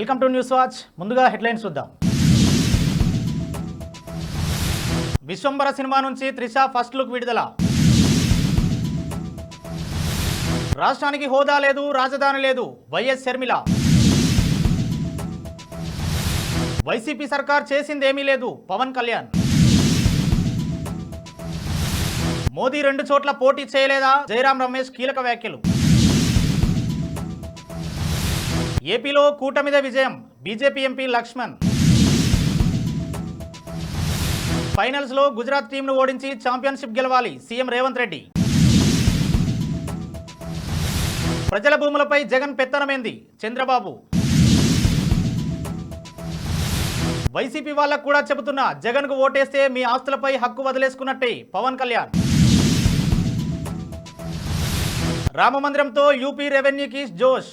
Welcome to news watch. ముందుగా headlines చూద్దాం. Vishwambhara cinema నుంచి త్రిష ఫస్ట్ లుక్ విడుదల. రాష్ట్రానికి హోదా లేదు రాజధాని లేదు. వైఎస్ షర్మిల. వైసీపీ సర్కార్ చేసిందేమీ లేదు పవన్ కళ్యాణ్. మోదీ రెండు చోట్ల పోటీ చేయలేదా? జయరాం రమేష్ కీలక వ్యాఖ్యలు. ఏపీలో కూటమిదే విజయం. BJP MP Laxman. ఫైనల్స్లో గుజరాత్ టీంను ఓడించి ఛాంపియన్షిప్ గెలవాలి సీఎం రేవంత్ రెడ్డి. ప్రజల భూములపై జగన్ పెత్తనమైంది? చంద్రబాబు. వైసీపీ వాళ్ళకు కూడా చెబుతున్నా జగన్కు ఓటేస్తే మీ ఆస్తులపై హక్కు వదిలేసుకున్నట్టే పవన్ కళ్యాణ్. రామమందిరంతో యూపీ రెవెన్యూకి జోష్.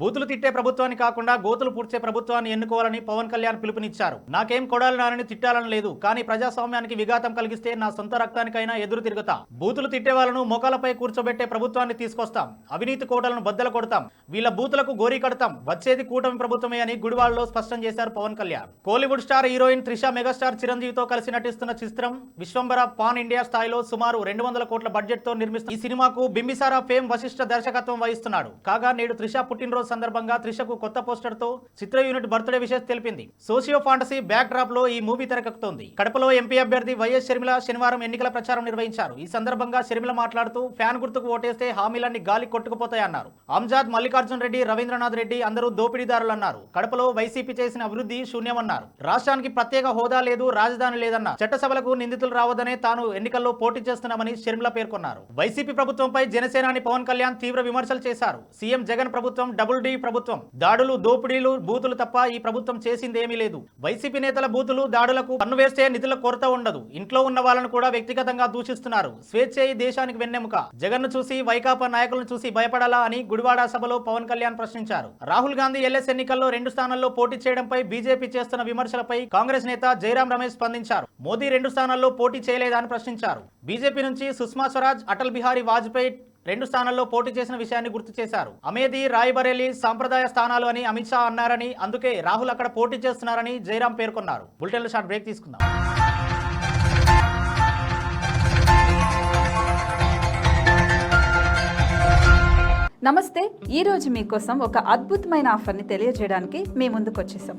బూతులు తిట్టే ప్రభుత్వాన్ని కాకుండా గోతులు పూడ్చే ప్రభుత్వాన్ని ఎన్నుకోవాలని పవన్ కళ్యాణ్ పిలుపునిచ్చారు. నాకేం కొడాలి నానని తిట్టాలని లేదు కానీ ప్రజాస్వామ్యానికి విఘాతం కలిగిస్తే నా సొంత రక్తానికైనా ఎదురు తిరుగుతా. బూతులు తిట్టే వాళ్ళను మోకాలపై కూర్చోబెట్టే ప్రభుత్వాన్ని తీసుకొస్తాం. అవినీతి కోటలను బద్దలు కొడతాం. వీళ్ళ బూతులకు గోరీ కడతాం. వచ్చేది కూటమి ప్రభుత్వమే అని గుడివాడలో స్పష్టం చేశారు Pawan Kalyan. Kollywood star heroine Trisha megastar చిరంజీవితో కలిసి నటిస్తున్న చిత్రం విశ్వంబర పాన్ ఇండియా స్థాయిలో సుమారు రెండు వందల కోట్ల బడ్జెట్తో నిర్మిస్తున్న ఈ సినిమాకు బింబిసారా ఫేమ్ వశిష్ఠ దర్శకత్వం వహిస్తున్నాడు. కాగా నేడు త్రిష పుట్టినరోజు సందర్భంగా త్రిషకు కొత్త పోస్టర్తో చిత్ర యూనిట్ బర్త్డే విషయం తెలిపింది. సోషియో ఫాంటసీ బ్యాక్ డ్రాప్లో ఈ మూవీ తెరకెక్కుతోంది. కడపలో ఎంపీ అభ్యర్థి వైఎస్ షర్మిల శనివారం ఎన్నికల ప్రచారం నిర్వహించారు. ఈ సందర్భంగా షర్మిల మాట్లాడుతూ ఫ్యాన్ గుర్తుకు ఓటేస్తే హామీలన్నీ గాలి కొట్టుకుపోతాయన్నారు. అంజాద్ మల్లికార్జున్ రెడ్డి రవీంద్రనాథ్ రెడ్డి అందరూ దోపిడీదారులన్నారు. కడపలో వైసీపీ చేసిన అభివృద్ధి శూన్యమన్నారు. రాష్ట్రానికి ప్రత్యేక హోదా లేదు రాజధాని లేదన్నారు. చట్టసభలకు నిందితులు రావద్దనే తాను ఎన్నికల్లో పోటీ చేస్తున్నామని షర్మిల పేర్కొన్నారు. వైసీపీ ప్రభుత్వంపై జనసేనాని పవన్ కళ్యాణ్ తీవ్ర విమర్శలు చేశారు. సీఎం జగన్ ప్రభుత్వం డబుల్ దోపిడీ ప్రభుత్వం. దాడులు దోపిడీలు బూతులు తప్ప ఈ ప్రభుత్వం చేసింది ఏమీ లేదు. వైసీపీ నేతల బూతులు దాడులకు పన్ను వేస్తే నిధుల కొరత ఉండదు. ఇంట్లో ఉన్న వాళ్ళను కూడా వ్యక్తిగతంగా దూషిస్తున్నారు. స్వేచ్ఛ ఈ దేశానికి వెన్నెముక. జగన్ను చూసి వైకాపా నాయకులను చూసి భయపడాలా అని గుడివాడ సభలో పవన్ కళ్యాణ్ ప్రశ్నించారు. రాహుల్ గాంధీ ఎల్ఎస్ ఎన్నికల్లో రెండు స్థానాల్లో పోటీ చేయడంపై బీజేపీ చేస్తున్న విమర్శలపై కాంగ్రెస్ నేత జయరాం రమేష్ స్పందించారు. మోదీ రెండు స్థానాల్లో పోటీ చేయలేదా అని ప్రశ్నించారు. బీజేపీ నుంచి సుష్మా స్వరాజ్ అటల్ బిహారీ వాజ్పేయి రెండు స్థానాల్లో పోటీ చేసిన విషయాన్ని గుర్తు చేశారు. అమేధి రాయ్బరేలీ సాంప్రదాయ స్థానాలు అని అమిత్ షా అన్నారని అందుకే రాహుల్ అక్కడ పోటీ చేస్తున్నారని జయరాం పేర్కొన్నారు. బులెటిన్లో షార్ట్ బ్రేక్ తీసుకుందాం. నమస్తే ఈరోజు మీకోసం ఒక అద్భుతమైన ఆఫర్ని తెలియజేయడానికి మీ ముందుకు వచ్చేసాం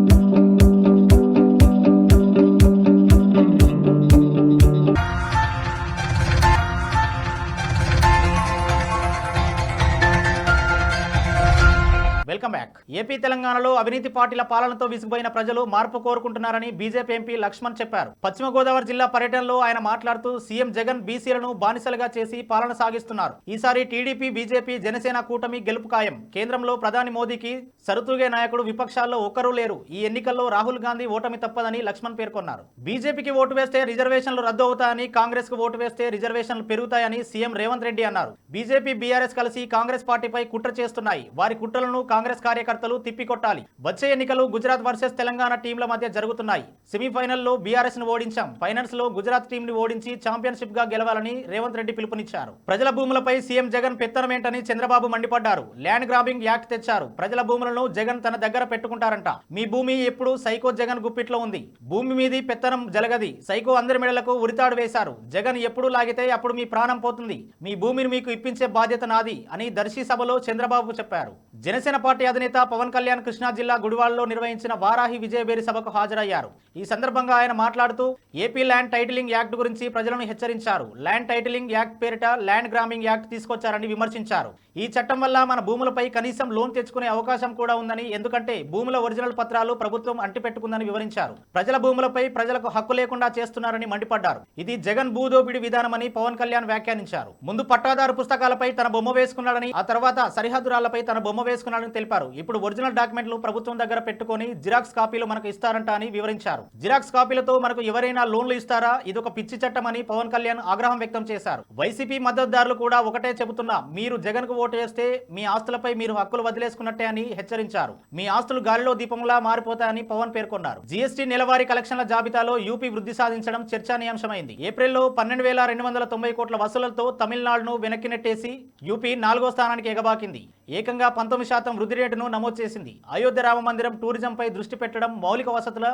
వెల్కమ్ బ్యాక్ ఏపీ తెలంగాణలో అవినీతి పార్టీల పాలనతో విసిగిపోయిన ప్రజలు మార్పు కోరుకుంటున్నారని బీజేపీ ఎంపీ లక్ష్మణ్ చెప్పారు. పశ్చిమ గోదావరి జిల్లా పర్యటనలో ఆయన మాట్లాడుతూ సీఎం జగన్ బీసీలను బానిసలుగా చేసి పాలన సాగిస్తున్నారు. ఈసారి టీడీపీ బీజేపీ జనసేన కూటమి గెలుపు ఖాయం. కేంద్రంలో ప్రధాని మోదీకి సరుతూగే నాయకుడు విపక్షాల్లో ఒక్కరూ లేరు. ఈ ఎన్నికల్లో రాహుల్ గాంధీ ఓటమి తప్పదని లక్ష్మణ్ పేర్కొన్నారు. బీజేపీకి ఓటు వేస్తే రిజర్వేషన్లు రద్దు అవుతాయని కాంగ్రెస్కు ఓటు వేస్తే రిజర్వేషన్లు పెరుగుతాయని సీఎం రేవంత్ రెడ్డి అన్నారు. బీజేపీ బీఆర్ఎస్ కలిసి కాంగ్రెస్ పార్టీపై కుట్ర చేస్తున్నాయి. వారి కుట్రలను కాంగ్రెస్ కార్యకర్తలు తిప్పికొట్టాలి. వచ్చే ఎన్నికలు గుజరాత్ వర్సెస్ తెలంగాణ టీంల మధ్య జరుగుతున్నాయి. సెమీఫైనల్లో బీఆర్ఎస్ను ఓడించాం. ఫైనల్స్లో గుజరాత్ టీం ని ఓడించి ఛాంపియన్షిప్గా గెలవాలని రేవంత్ రెడ్డి పిలుపునిచ్చారు. ప్రజల భూములపై సీఎం జగన్ పెత్తనమేంటని చంద్రబాబు మండిపడ్డారు. ల్యాండ్ గ్రాబింగ్ యాక్ట్ తెచ్చారు. ప్రజల భూములను జగన్ తన దగ్గర పెట్టుకుంటారంట. మీ భూమి ఎప్పుడు సైకో జగన్ గుప్పిట్లో ఉంది. భూమి మీది పెత్తనం జలగది. సైకో అందరి మెడలకు ఉరితాడు వేశారు. జగన్ ఎప్పుడు లాగితే అప్పుడు మీ ప్రాణం పోతుంది. మీ భూమిని మీకు ఇప్పించే బాధ్యత నాది అని దర్శి సభలో చంద్రబాబు చెప్పారు. జనసేన పార్టీ అధినేత పవన్ కళ్యాణ్ కృష్ణా జిల్లా గుడివాడలో నిర్వహించిన వారాహి విజయబేరి సభకు హాజరయ్యారు. ఈ సందర్భంగా ఆయన మాట్లాడుతూ ఏపీ ల్యాండ్ టైటిలింగ్ యాక్ట్ గురించి ప్రజలను హెచ్చరించారు. ల్యాండ్ టైటిలింగ్ యాక్ట్ పేరిట ల్యాండ్ గ్రామింగ్ యాక్ట్ తీసుకొచ్చారని విమర్శించారు. ఈ చట్టం వల్ల మన భూములపై కనీసం లోన్ తెచ్చుకునే అవకాశం కూడా ఉందని ఎందుకంటే భూముల ఒరిజినల్ పత్రాలు ప్రభుత్వం అంటిపెట్టుకుందని వివరించారు. ప్రజల భూములపై ప్రజలకు హక్కు లేకుండా చేస్తున్నారని మండిపడ్డారు. ఇది జగన్ భూదోపిడి విధానమని పవన్ కళ్యాణ్ వ్యాఖ్యానించారు. ముందు పట్టాదారు పుస్తకాలపై తన బొమ్మ వేసుకున్నాడని ఆ తర్వాత సరిహద్దురాలపై తన బొమ్మ వేసుకున్నాడని తెలిపారు ఇప్పుడు ఒరిజినల్ డాక్యుమెంట్లు ప్రభుత్వం దగ్గర పెట్టుకొని జిరాక్స్ కాపీలు మనకు ఇస్తారంట అని వివరించారు. జిరాక్స్ కాపీలతో మనకు ఎవరైనా లోన్లు ఇస్తారా? ఇది ఒక పిచ్చి చట్టం అని పవన్ కళ్యాణ్ ఆగ్రహం వ్యక్తం చేశారు. వైసీపీ మద్దతుదారులు కూడా ఒకటే చెబుతున్నా మీరు జగన్కు ఓటు వేస్తే మీ ఆస్తులపై మీరు హక్కులు వదిలేసుకున్నట్టే అని హెచ్చరించారు. మీ ఆస్తులు గాలిలో దీపంలా మారిపోతాయని పవన్ పేర్కొన్నారు. జీఎస్టీ నెలవారీ కలెక్షన్ల జాబితాలో యూపీ వృద్ధి సాధించడం చర్చానీయాంశమైంది. ఏప్రిల్లో పన్నెండు వేల రెండు వందల తొంభై కోట్ల వసూలతో తమిళనాడును వెనక్కి నెట్టేసి యూపీ నాలుగో స్థానానికి ఎగబాకింది. ఏకంగా పంతొమ్మిది శాతం వృద్ధి రేటును నమోదు చేసింది. అయోధ్య రామ మందిరం టూరిజంపై దృష్టి పెట్టడం మౌలిక వసతుల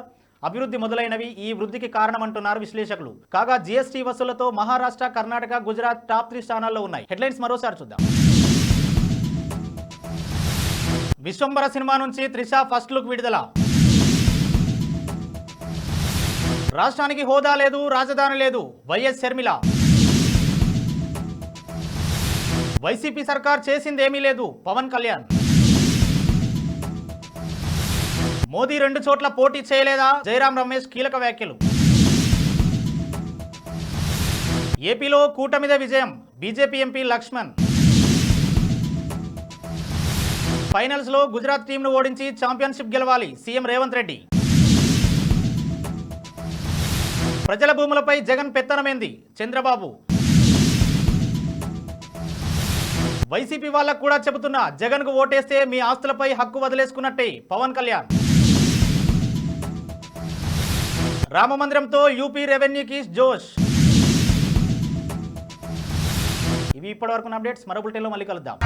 అభివృద్ధి మొదలైనవి ఈ వృద్ధికి కారణమంటున్నారు విశ్లేషకులు. కాగా జీఎస్టీ వసూలతో మహారాష్ట్ర కర్ణాటక గుజరాత్ టాప్ త్రీ స్థానాల్లో ఉన్నాయి. హెడ్లైన్స్ మరోసారి చూద్దాం. విశ్వంబర సినిమా నుంచి త్రిష ఫస్ట్ లుక్ విడుదల. రాష్ట్రానికి హోదా లేదు రాజధాని లేదు. వైఎస్ షర్మిల. వైసీపీ సర్కార్ చేసిందేమీ లేదు. పవన్ కళ్యాణ్. మోదీ రెండు చోట్ల పోటీ చేయలేదా? జయరాం రమేష్ కీలక వ్యాఖ్యలు. ఏపీలో కూటమిదే విజయం. BJP MP Laxman. ఫైనల్స్లో గుజరాత్ టీంను ఓడించి ఛాంపియన్షిప్ గెలవాలి సీఎం రేవంత్ రెడ్డి. ప్రజల భూములపై జగన్ పెత్తనమైంది? చంద్రబాబు. వైసీపీ వాళ్ళకు కూడా చెబుతున్నా జగన్కు ఓటేస్తే మీ ఆస్తులపై హక్కు వదిలేసుకున్నట్టే పవన్ కళ్యాణ్. రామ మందిరంతో యూపీ రెవెన్యూకి జోష్. ఇవి ఇప్పటివరకు అప్డేట్స్. మరో బులెటిన్లో మళ్ళీ కలుద్దాం.